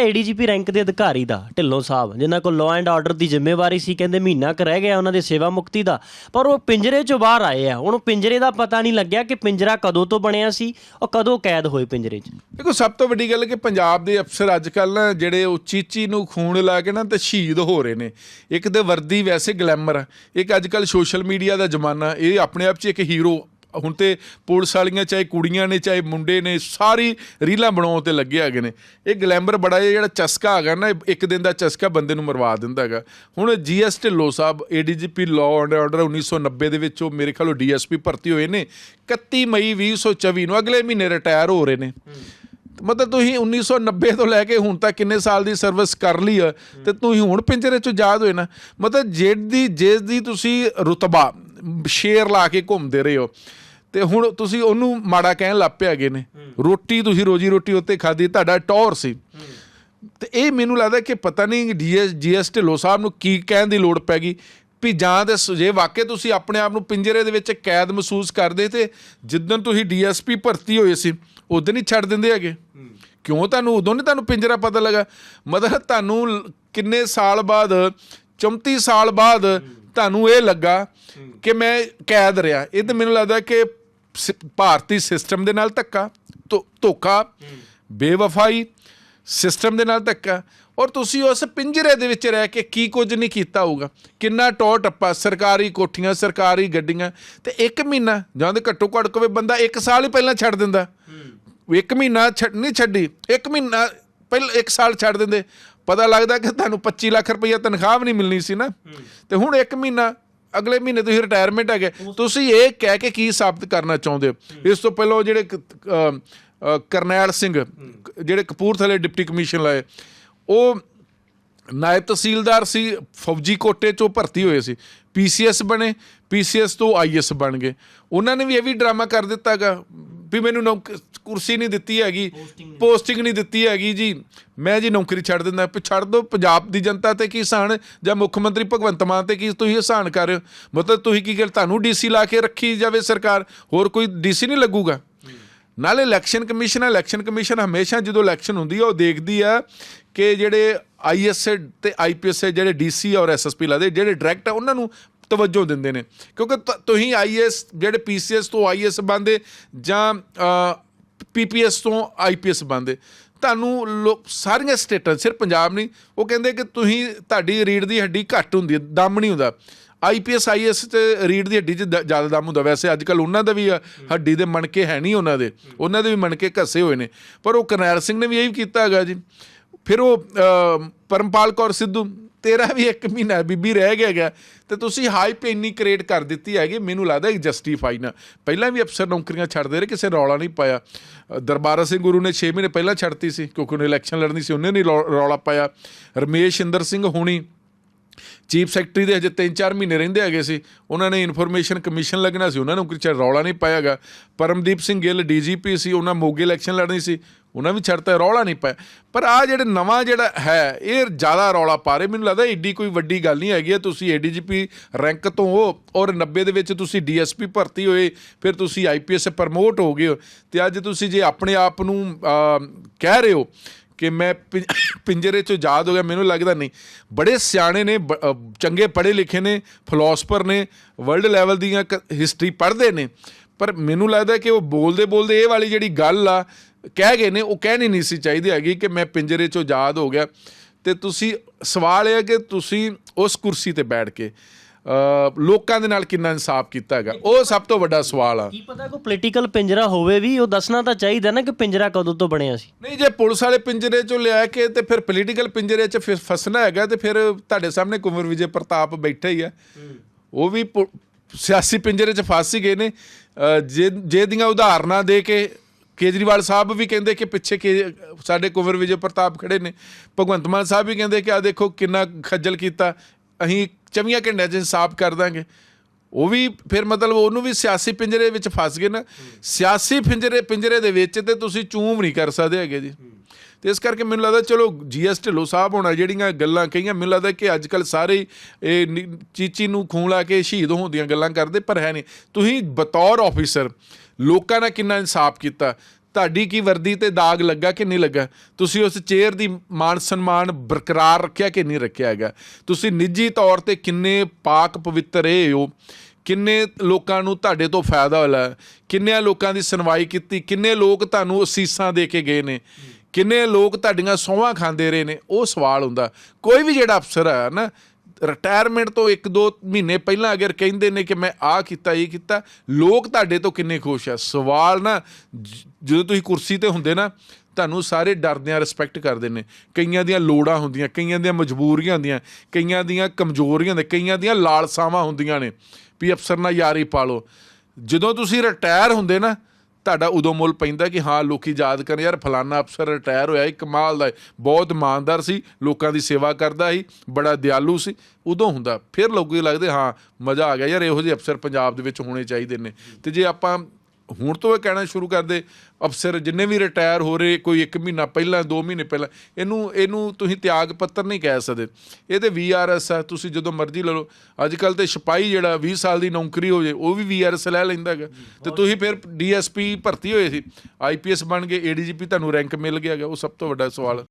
ADGP rank ਦੇ ਅਧਿਕਾਰੀ ਦਾ, ਢਿੱਲੋਂ ਸਾਹਿਬ, ਜਿਨ੍ਹਾਂ ਕੋਲ ਲਾਅ ਐਂਡ ਆਰਡਰ ਦੀ ਜ਼ਿੰਮੇਵਾਰੀ ਸੀ, ਕਹਿੰਦੇ ਮਹੀਨਾ ਕੁ ਰਹਿ ਗਿਆ ਉਹਨਾਂ ਦੇ ਸੇਵਾ ਮੁਕਤੀ ਦਾ। ਪਰ ਉਹ ਪਿੰਜਰੇ ਚੋਂ ਬਾਹਰ ਆਏ ਆ। ਉਹਨੂੰ ਪਿੰਜਰੇ ਦਾ ਪਤਾ ਨਹੀਂ ਲੱਗਿਆ ਕਿ ਪਿੰਜਰਾ ਕਦੋਂ ਤੋਂ ਬਣਿਆ ਸੀ, ਉਹ ਕਦੋਂ ਕੈਦ ਹੋਏ ਪਿੰਜਰੇ 'ਚ। ਦੇਖੋ, ਸਭ ਤੋਂ ਵੱਡੀ ਗੱਲ ਕਿ ਪੰਜਾਬ ਦੇ ਅਫਸਰ ਅੱਜ ਕੱਲ ਨਾ ਜਿਹੜੇ ਉਹ ਚੀਚੀ ਨੂੰ ਖੂਨ ਲਾ ਕੇ ਨਾ ਤੇ ਸ਼ਹੀਦ ਹੋ ਰਹੇ ਨੇ। ਇੱਕ ਤੇ ਵਰਦੀ ਵੈਸੇ ਗਲੈਮਰ ਇੱਕ ਅੱਜ ਕੱਲ ਸੋਸ਼ਲ ਮੀਡੀਆ ਦਾ ਜ਼ਮਾਨਾ, ਇਹ ਆਪਣੇ ਆਪ 'ਚ ਇੱਕ ਹੀਰੋ ਹੁਣ ਤੇ ਪੁਲਿਸ ਵਾਲੀਆਂ, ਚਾਹੇ ਕੁੜੀਆਂ ਨੇ, ਚਾਹੇ ਮੁੰਡੇ ਨੇ, ਸਾਰੀ ਰੀਲਾਂ ਬਣਾਉਣ ਤੇ ਲੱਗੇ ਹੈਗੇ ਨੇ। ਇਹ ਗਲੈਮਰ ਬੜਾ ਜਿਹਾ ਜਿਹੜਾ ਚਸਕਾ ਹੈਗਾ ਨਾ ਇੱਕ ਦਿਨ ਦਾ ਚਸਕਾ ਬੰਦੇ ਨੂੰ ਮਰਵਾ ਦਿੰਦਾ ਹੈਗਾ। ਹੁਣ ਜੀਐਸ ਢਿੱਲੋਂ ਸਾਹਿਬ ਏਡੀਜੀਪੀ ਲਾਅ ਐਂਡ ਆਰਡਰ 1990 ਦੇ ਵਿੱਚ ਉਹ ਮੇਰੇ ਖਿਆਲੋਂ ਡੀਐਸਪੀ ਭਰਤੀ ਹੋਏ ਨੇ। 31 ਮਈ 2024 ਨੂੰ ਅਗਲੇ ਮਹੀਨੇ ਰਿਟਾਇਰ ਹੋ ਰਹੇ ਨੇ। ਮਤਲਬ ਤੁਸੀਂ 1990 ਤੋਂ ਲੈ ਕੇ ਹੁਣ ਤੱਕ ਕਿੰਨੇ ਸਾਲ ਦੀ ਸਰਵਿਸ ਕਰ ਲਈ ਆ ਤੇ ਤੁਸੀਂ ਹੁਣ ਪਿੰਜਰੇ ਚੋਂ ਆਜ਼ਾਦ ਹੋਏ ਨਾ ਮਤਲਬ ਜਿਹੜੀ ਜਿਸ ਦੀ ਤੁਸੀਂ ਰੁਤਬਾ ਸ਼ੇਰ ਲਾ ਕੇ ਘੁੰਮਦੇ ਰਹੇ ਹੋ ਤੇ ਹੁਣ ਤੁਸੀਂ ਉਹਨੂੰ ਮਾੜਾ ਕਹਿਣ ਲੱਗ ਪਏ ਹੈਗੇ ਨੇ ਰੋਟੀ ਤੁਸੀਂ ਰੋਜੀ ਰੋਟੀ ਉੱਤੇ ਖਾਦੀ ਤੁਹਾਡਾ ਟੌਰ ਸੀ। ਤੇ ਇਹ ਮੈਨੂੰ ਲੱਗਦਾ ਕਿ ਪਤਾ ਨਹੀਂ ਡੀਐਸ ਜੀਐਸ ਢਿੱਲੋਂ ਸਾਹਿਬ ਨੂੰ ਕੀ ਕਹਿਣ ਦੀ ਲੋੜ ਪੈ ਗਈ ਵੀ ਜਾਂ ਤੇ ਸ- ਜੇ ਵਾਕਿਆ ਤੁਸੀਂ ਆਪਣੇ ਆਪ ਨੂੰ ਪਿੰਜਰੇ ਦੇ ਵਿੱਚ ਕੈਦ ਮਹਿਸੂਸ ਕਰਦੇ ਤੇ ਜਿੱਦਣ ਤੁਸੀਂ ਡੀਐਸਪੀ ਭਰਤੀ ਹੋਏ ਸੀ ਉਦੋਂ ਹੀ ਛੱਡ ਦਿੰਦੇ ਹੈਗੇ। ਕਿਉਂ ਤੁਹਾਨੂੰ, ਉਦੋਂ ਨਹੀਂ ਤੁਹਾਨੂੰ ਪਿੰਜਰਾ ਪਤਾ ਲੱਗਾ? ਮਤਲਬ ਤੁਹਾਨੂੰ ਕਿੰਨੇ ਸਾਲ ਬਾਅਦ 34 ਸਾਲ ਬਾਅਦ ਤੁਹਾਨੂੰ ਇਹ ਲੱਗਾ ਕਿ ਮੈਂ ਕੈਦ ਰਿਹਾ। ਇਹ ਤਾਂ ਮੈਨੂੰ ਲੱਗਦਾ ਕਿ ਸ- ਭਾਰਤੀ ਸਿਸਟਮ ਦੇ ਨਾਲ ਧੱਕਾ, ਧੋ- ਧੋਖਾ, ਬੇਵਫਾਈ ਸਿਸਟਮ ਦੇ ਨਾਲ ਧੱਕਾ। ਔਰ ਤੁਸੀਂ ਉਸ ਪਿੰਜਰੇ ਦੇ ਵਿੱਚ ਰਹਿ ਕੇ ਕੀ ਕੁਝ ਨਹੀਂ ਕੀਤਾ ਹੋਊਗਾ। ਕਿੰਨਾ ਟੌਰ ਟੱਪਾ ਸਰਕਾਰੀ ਕੋਠੀਆਂ ਸਰਕਾਰੀ ਗੱਡੀਆਂ ਤੇ ਇੱਕ ਮਹੀਨਾ ਜਾਂ ਤੇ ਘੱਟੋ ਘੱਟ ਕੋਵੇ ਬੰਦਾ ਇੱਕ ਸਾਲ ਹੀ ਪਹਿਲਾਂ ਛੱਡ ਦਿੰਦਾ। ਇੱਕ ਮਹੀਨਾ ਛੱਡ ਨਹੀਂ ਛੱਡੀ ਇੱਕ ਮਹੀਨਾ ਪਹਿਲਾਂ ਇੱਕ ਸਾਲ ਛੱਡ ਦਿੰਦੇ। ਪਤਾ ਲੱਗਦਾ ਕਿ ਤੁਹਾਨੂੰ 25 ਲੱਖ ਰੁਪਈਆ ਤਨਖਾਹ ਵੀ ਨਹੀਂ ਮਿਲਣੀ ਸੀ ਨਾ। ਤੇ ਹੁਣ ਇੱਕ ਮਹੀਨਾ ਅਗਲੇ ਮਹੀਨੇ ਤੁਸੀਂ ਰਿਟਾਇਰਮੈਂਟ ਹੈਗੇ। ਤੁਸੀਂ ਇਹ ਕਹਿ ਕੇ ਕੀ ਸਾਬਤ ਕਰਨਾ ਚਾਹੁੰਦੇ ਹੋ? ਇਸ ਤੋਂ ਪਹਿਲਾਂ ਜਿਹੜੇ ਕਰਨੈਲ ਸਿੰਘ ਜਿਹੜੇ ਕਪੂਰਥਲੇ ਡਿਪਟੀ ਕਮਿਸ਼ਨ ਲਾਏ ਉਹ ਨਾਇਬ ਤਹਿਸੀਲਦਾਰ ਸੀ ਫੌਜੀ ਕੋਟੇ ਚੋਂ ਭਰਤੀ ਹੋਏ ਸੀ। ਪੀਸੀਐਸ ਬਣੇ ਪੀਸੀਐਸ ਤੋਂ ਆਈਐਸ ਬਣ ਗਏ। ਉਹਨਾਂ ਨੇ ਵੀ ਇਹ ਵੀ ਡਰਾਮਾ ਕਰ ਦਿੱਤਾਗਾ ਵੀ ਮੈਨੂੰ ਨੌਕ- ਕੁਰਸੀ ਨਹੀਂ ਦਿੱਤੀ ਹੈਗੀ ਪੋਸਟਿੰਗ ਨਹੀਂ ਦਿੱਤੀ ਹੈਗੀ ਜੀ। ਮੈਂ ਜੀ ਨੌਕਰੀ ਛੱਡ ਦਿੰਦਾ ਛੱਡ ਦੋ ਪੰਜਾਬ ਦੀ ਜਨਤਾ ਤੇ ਕੀ ਹਸਾਨ ਜਾਂ ਮੁੱਖ ਮੰਤਰੀ ਭਗਵੰਤ ਮਾਨ ਤੇ ਕੀ ਤੁਸੀਂ ਹਸਾਨ ਕਰ ਰਹੇ ਹੋ? ਮਤਲਬ ਤੁਸੀਂ ਕੀ ਗੱਲ ਤੁਹਾਨੂੰ ਡੀਸੀ ਲਾ ਕੇ ਰੱਖੀ ਜਾਵੇ ਸਰਕਾਰ? ਹੋਰ ਕੋਈ ਡੀਸੀ ਨਹੀਂ ਲੱਗੂਗਾ? ਨਾਲੇ ਇਲੈਕਸ਼ਨ ਕਮਿਸ਼ਨ ਇਲੈਕਸ਼ਨ ਕਮਿਸ਼ਨ ਹਮੇਸ਼ਾ ਜਦੋਂ ਇਲੈਕਸ਼ਨ ਹੁੰਦੀ ਹੈ ਉਹ ਦੇਖਦੀ ਆ ਕਿ ਜਿਹੜੇ ਆਈਐਸ ਤੇ ਆਈਪੀਐਸ ਜਿਹੜੇ ਡੀਸੀ ਔਰ ਐਸਐਸਪੀ ਲੱਗਦੇ, ਜਿਹੜੇ ਡਾਇਰੈਕਟ ਆ, ਉਹਨਾਂ ਨੂੰ ਤਵੱਜੋ ਦਿੰਦੇ ਨੇ। ਕਿਉਂਕਿ ਤ- ਤੁਸੀਂ ਆਈਐਸ ਜਿਹੜੇ ਪੀਸੀਐਸ ਤੋਂ ਆਈਐਸ ਬੰਦੇ ਜਾਂ ਪੀਪੀਐਸ ਤੋਂ ਆਈਪੀਐਸ ਬੰਦੇ ਤੁਹਾਨੂੰ ਲੋਕ ਸਾਰੀਆਂ ਸਟੇਟਾਂ, ਸਿਰਫ ਪੰਜਾਬ ਨਹੀਂ, ਉਹ ਕਹਿੰਦੇ ਕਿ ਤੁਸੀਂ, ਤੁਹਾਡੀ ਰੀੜ ਦੀ ਹੱਡੀ ਘੱਟ ਹੁੰਦੀ ਹੈ, ਦਮ ਨਹੀਂ ਹੁੰਦਾ। ਆਈਪੀਐਸ ਆਈਐਸ ਤੇ ਰੀੜ ਦੀ ਹੱਡੀ 'ਚ ਦ- ਜ਼ਿਆਦਾ ਦਮ ਹੁੰਦਾ। ਵੈਸੇ ਅੱਜ ਕੱਲ ਉਹਨਾਂ ਦਾ ਵੀ ਹੱਡੀ ਦੇ ਮਣਕੇ ਹੈ ਨਹੀਂ ਉਹਨਾਂ ਦੇ ਉਹਨਾਂ ਦੇ ਵੀ ਮਣਕੇ ਘਸੇ ਹੋਏ ਨੇ। ਪਰ ਉਹ ਕਰਨੈਲ ਸਿੰਘ ਨੇ ਵੀ ਇਹੀ ਕੀਤਾ ਹੈਗਾ ਜੀ। ਫਿਰ ਉਹ ਪਰਮਪਾਲ ਕੌਰ ਸਿੱਧੂ, ਤੇਰਾ ਵੀ ਇੱਕ ਮਹੀਨਾ ਬੀਬੀ ਰਹਿ ਗਿਆ ਗਿਆ ਤੇ ਤੁਸੀਂ ਹਾਈਪ ਇੰਨੀ ਕ੍ਰੀਏਟ ਕਰ ਦਿੱਤੀ ਹੈਗੀ, ਮੈਨੂੰ ਲੱਗਦਾ ਇਹ ਜਸਟੀਫਾਈ ਨਾ ਪਹਿਲਾਂ ਵੀ ਅਫਸਰ ਨੌਕਰੀਆਂ ਛੱਡਦੇ ਰਹੇ, ਕਿਸੇ ਰੌਲਾ ਨਹੀਂ ਪਾਇਆ। ਦਰਬਾਰਾ ਸਿੰਘ ਗੁਰੂ ਨੇ 6 ਮਹੀਨੇ ਪਹਿਲਾਂ ਛੱਡਤੀ ਸੀ, ਕਿਉਂਕਿ ਉਹਨੇ ਇਲੈਕਸ਼ਨ ਲੜਨੀ ਸੀ, ਉਹਨੇ ਨਹੀਂ ਰੌ- ਰੌਲਾ ਪਾਇਆ। ਰਮੇਸ਼ ਇੰਦਰ ਸਿੰਘ ਹੋਣੀ, ਚੀਫ ਸੈਕਟਰੀ ਦੇ ਹਜੇ 3-4 ਮਹੀਨੇ ਰਹਿੰਦੇ ਹੈਗੇ ਸੀ। ਉਹਨਾਂ ਨੇ ਇਨਫੋਰਮੇਸ਼ਨ ਕਮਿਸ਼ਨ ਲੱਗਣਾ ਸੀ, ਉਹਨਾਂ ਨੂੰ ਕੋਈ ਰੌਲਾ ਨਹੀਂ ਪਾਇਆਗਾ ਪਰਮਦੀਪ ਸਿੰਘ ਗਿੱਲ, ਡੀਜੀਪੀ ਸੀ, ਉਹਨਾਂ ਮੋਗੇ ਇਲੈਕਸ਼ਨ ਲੜਨੀ ਸੀ। ਉਹਨਾਂ ਵੀ ਛੱਡਤਾ ਰੌਲਾ ਨਹੀਂ ਪਾਇਆ ਪਰ ਆ ਜਿਹੜੇ ਨਵਾਂ ਜਿਹੜਾ ਹੈ, ਇਹ ਜ਼ਿਆਦਾ ਰੌਲਾ ਪਾ ਰਹੇ। ਮੈਨੂੰ ਲੱਗਦਾ ਏਡੀ ਕੋਈ ਵੱਡੀ ਗੱਲ ਨਹੀਂ ਹੈਗੀ ਹੈ। ਤੁਸੀਂ ਏਡੀਜੀਪੀ ਰੈਂਕ ਤੋਂ ਹੋ ਔਰ 90 ਦੇ ਵਿੱਚ ਤੁਸੀਂ ਡੀਐਸਪੀ ਭਰਤੀ ਹੋਏ, ਫਿਰ ਤੁਸੀਂ ਆਈਪੀਐਸ ਪ੍ਰਮੋਟ ਹੋ ਗਏ ਹੋ। ਤੇ ਅੱਜ ਤੁਸੀਂ ਜੇ ਆਪਣੇ ਆਪ ਨੂੰ ਕਹਿ ਰਹੇ ਹੋ ਕਿ ਮੈਂ ਪਿੰ- ਪਿੰਜਰੇ ਚੋਂ ਆਜ਼ਾਦ ਹੋ ਗਿਆ, ਮੈਨੂੰ ਲੱਗਦਾ ਨਹੀਂ। ਬੜੇ ਸਿਆਣੇ ਨੇ, ਬ- ਚੰਗੇ ਪੜ੍ਹੇ ਲਿਖੇ ਨੇ ਫਿਲਾਸਫਰ ਨੇ ਵਰਲਡ ਲੈਵਲ ਦੀਆਂ ਹਿਸਟਰੀ ਪੜ੍ਹਦੇ ਨੇ। ਪਰ ਮੈਨੂੰ ਲੱਗਦਾ ਕਿ ਉਹ ਬੋਲਦੇ ਬੋਲਦੇ ਇਹ ਵਾਲੀ ਜਿਹੜੀ ਗੱਲ ਆ ਕਹਿ ਗਏ ਨੇ ਉਹ ਕਹਿਣੀ ਨਹੀਂ ਸੀ ਚਾਹੀਦੀ ਹੈਗੀ ਕਿ ਮੈਂ ਪਿੰਜਰੇ ਚੋਂ ਆਜ਼ਾਦ ਹੋ ਗਿਆ। ਤੇ ਤੁਸੀਂ ਸਵਾਲ ਇਹ ਹੈ ਕਿ ਤੁਸੀਂ ਉਸ ਕੁਰਸੀ ਤੇ ਬੈਠ ਕੇ ਲੋਕਾਂ ਦੇ ਨਾਲ ਕਿੰਨਾ ਇਨਸਾਫ ਕੀਤਾ ਹੈਗਾ? ਉਹ ਸਭ ਤੋਂ ਵੱਡਾ ਸਵਾਲ ਆ। ਕੀ ਪਤਾ ਕੋਈ ਪੋਲੀਟੀਕਲ ਪਿੰਜਰਾ ਹੋਵੇ ਵੀ ਉਹ ਦੱਸਣਾ ਤਾਂ ਚਾਹੀਦਾ ਨਾ ਕਿ ਪਿੰਜਰਾ ਕਦੋਂ ਤੋਂ ਬਣਿਆ ਸੀ। ਨਹੀਂ ਜੇ ਪੁਲਿਸ ਵਾਲੇ ਪਿੰਜਰੇ ਚੋਂ ਲਿਆ ਕੇ ਤੇ ਫਿਰ ਪੋਲੀਟੀਕਲ ਪਿੰਜਰੇ 'ਚ ਫਿਰ ਫਸਣਾ ਹੈਗਾ ਤੇ ਫਿਰ ਤੁਹਾਡੇ ਸਾਹਮਣੇ ਕੁੰਵਰ ਵਿਜੇ ਪ੍ਰਤਾਪ ਬੈਠਾ ਹੀ ਆ। ਉਹ ਵੀ ਸਿਆਸੀ ਪਿੰਜਰੇ 'ਚ ਫਸ ਹੀ ਗਏ ਨੇ। ਜੇ ਜੇ ਦੀਆਂ ਉਦਾਹਰਨਾਂ ਦੇ ਕੇ ਕੇਜਰੀਵਾਲ ਸਾਹਿਬ ਵੀ ਕਹਿੰਦੇ ਕਿ ਪਿੱਛੇ ਕੇ ਸਾਡੇ ਕੁਵਰ ਵਿਜੇ ਪ੍ਰਤਾਪ ਖੜੇ ਨੇ। ਭਗਵੰਤ ਮਾਨ ਸਾਹਿਬ ਵੀ ਕਹਿੰਦੇ ਕਿ ਆ ਦੇਖੋ ਕਿੰਨਾ ਖੱਜਲ ਕੀਤਾ। ਅਸੀਂ 24 ਘੰਟਿਆਂ 'ਚ ਇਨਸਾਫ ਕਰ ਦਾਂਗੇ। ਉਹ ਵੀ ਫਿਰ ਮਤਲਬ ਉਹਨੂੰ ਵੀ ਸਿਆਸੀ ਪਿੰਜਰੇ ਵਿੱਚ ਫਸ ਗਏ ਨਾ। ਸਿਆਸੀ ਪਿੰਜਰੇ ਪਿੰਜਰੇ ਦੇ ਵਿੱਚ ਤੇ ਤੁਸੀਂ ਚੂਮ ਨਹੀਂ ਕਰ ਸਕਦੇ ਹੈਗੇ ਜੀ। ਤੇ ਇਸ ਕਰਕੇ ਮੈਨੂੰ ਲੱਗਦਾ ਚਲੋ ਜੀਐਸ ਢਿੱਲੋਂ ਸਾਹਿਬ ਹੋਣਾ ਜਿਹੜੀਆਂ ਗੱਲਾਂ ਕਹੀਆਂ, ਮੈਨੂੰ ਲੱਗਦਾ ਕਿ ਅੱਜ ਕੱਲ ਸਾਰੇ ਹੀ ਇਹ ਨੀ- ਚੀਚੀ ਨੂੰ ਖੂਨ ਲਾ ਕੇ ਸ਼ਹੀਦ ਹੋਣ ਦੀਆਂ ਗੱਲਾਂ ਕਰਦੇ, ਪਰ ਹੈ ਨਹੀਂ। ਤੁਸੀਂ ਬਤੌਰ ਆਫੀਸਰ ਲੋਕਾਂ ਨਾਲ ਕਿੰਨਾ ਇਨਸਾਫ ਕੀਤਾ। ਤੁਹਾਡੀ ਕੀ ਵਰਦੀ ਤੇ ਦਾਗ ਲੱਗਾ ਕਿ ਨਹੀਂ ਲੱਗਾ? ਤੁਸੀਂ ਉਸ ਚੇਅਰ ਦੀ ਮਾਨ ਸਨਮਾਨ ਬਰਕਰਾਰ ਰੱਖਿਆ ਕਿ ਨਹੀਂ ਰੱਖਿਆ ਹੈਗਾ? ਤੁਸੀਂ ਨਿੱਜੀ ਤੌਰ ਤੇ ਕਿੰਨੇ ਪਾਕ ਪਵਿੱਤਰ ਰਹੇ ਹੋ? ਕਿੰਨੇ ਲੋਕਾਂ ਨੂੰ ਤੁਹਾਡੇ ਤੋਂ ਫਾਇਦਾ ਹੋਇਆ? ਕਿੰਨਿਆਂ ਲੋਕਾਂ ਦੀ ਸੁਣਵਾਈ ਕੀਤੀ? ਕਿੰਨੇ ਲੋਕ ਤੁਹਾਨੂੰ ਅਸੀਸਾਂ ਦੇ ਕੇ ਗਏ ਨੇ? ਕਿੰਨੇ ਲੋਕ ਤੁਹਾਡੀਆਂ ਸੌਹਾਂ ਖਾਂਦੇ ਰਹੇ ਨੇ, ਉਹ ਸਵਾਲ ਹੁੰਦਾ। ਕੋਈ ਵੀ ਜਿਹੜਾ ਅਫਸਰ ਹੈ ਨਾ ਰਿਟਾਇਰਮੈਂਟ ਤੋਂ 1-2 ਮਹੀਨੇ ਪਹਿਲਾਂ ਅਗਰ ਕਹਿੰਦੇ ਨੇ ਕਿ ਮੈਂ ਆਹ ਕੀਤਾ, ਇਹ ਕੀਤਾ, ਲੋਕ ਤੁਹਾਡੇ ਤੋਂ ਕਿੰਨੇ ਖੁਸ਼ ਆ? ਸਵਾਲ ਨਾ ਜਦੋਂ ਤੁਸੀਂ ਕੁਰਸੀ ਤੇ ਹੁੰਦੇ ਨਾ, ਤੁਹਾਨੂੰ ਸਾਰੇ ਡਰਦਿਆਂ ਰਿਸਪੈਕਟ ਕਰਦੇ ਨੇ। ਕਈਆਂ ਦੀਆਂ ਲੋੜਾਂ ਹੁੰਦੀਆਂ, ਕਈਆਂ ਦੀਆਂ ਮਜਬੂਰੀਆਂ ਹੁੰਦੀਆਂ, ਕਈਆਂ ਦੀਆਂ ਕਮਜ਼ੋਰੀਆਂ ਹੁੰਦੀਆਂ, ਕਈਆਂ ਦੀਆਂ ਲਾਲਸਾਵਾਂ ਹੁੰਦੀਆਂ ਨੇ। ਵੀ ਅਫਸਰ ਨਾਲ ਯਾਰੀ ਪਾ ਪਾਲੋ ਜਦੋਂ ਤੁਸੀਂ ਰਿਟਾਇਰ ਹੁੰਦੇ ਨਾ ਤੁਹਾਡਾ ਉਦੋਂ ਮੁੱਲ ਪੈਂਦਾ ਕਿ ਹਾਂ, ਲੋਕੀ ਯਾਦ ਕਰਨ, ਯਾਰ ਫਲਾਨਾ ਅਫਸਰ ਰਿਟਾਇਰ ਹੋਇਆ ਇਹ ਕਮਾਲ ਦਾ ਬਹੁਤ ਇਮਾਨਦਾਰ ਸੀ, ਲੋਕਾਂ ਦੀ ਸੇਵਾ ਕਰਦਾ ਸੀ, ਬੜਾ ਦਿਆਲੂ ਸੀ, ਉਦੋਂ ਹੁੰਦਾ। ਫਿਰ ਲੋਕੀ ਲੱਗਦੇ, ਹਾਂ, ਮਜ਼ਾ ਆ ਗਿਆ, ਯਾਰ ਇਹੋ ਜਿਹੇ ਅਫਸਰ ਪੰਜਾਬ ਦੇ ਵਿੱਚ ਹੋਣੇ ਚਾਹੀਦੇ ਨੇ। ਤੇ ਜੇ ਆਪਾਂ ਹੁਣ ਤੋਂ ਇਹ ਕਹਿਣਾ ਸ਼ੁਰੂ ਕਰਦੇ ਅਫਸਰ ਜਿੰਨੇ ਵੀ ਰਿਟਾਇਰ ਹੋ ਰਹੇ, ਕੋਈ 1 ਮਹੀਨਾ ਪਹਿਲਾਂ 2 ਮਹੀਨੇ ਪਹਿਲਾਂ, ਇਹਨੂੰ ਇਹਨੂੰ ਤੁਸੀਂ ਤਿਆਗ ਪੱਤਰ ਨਹੀਂ ਕਹਿ ਸਕਦੇ। ਇਹ ਤੇ ਵੀਆਰਐਸ ਆ, ਤੁਸੀਂ ਜਦੋਂ ਮਰਜ਼ੀ ਲੈ ਲਓ। ਅੱਜ ਕੱਲ ਤੇ ਸਿਪਾਹੀ ਜਿਹੜਾ 20 ਸਾਲ ਦੀ ਨੌਕਰੀ ਹੋ ਜੇ, ਉਹ ਵੀ ਵੀਆਰਐਸ ਲੈ ਲੈਂਦਾ ਹੈਗਾ। ਤੇ ਤੁਸੀਂ ਫਿਰ ਡੀਐਸਪੀ ਭਰਤੀ ਹੋਏ ਸੀ ਆਈਪੀਐਸ ਬਣ ਗਏ ਏਡੀਜੀਪੀ ਤੁਹਾਨੂੰ ਰੈਂਕ ਮਿਲ ਗਿਆ ਹੈਗਾ, ਉਹ ਸਭ ਤੋਂ ਵੱਡਾ ਸਵਾਲ।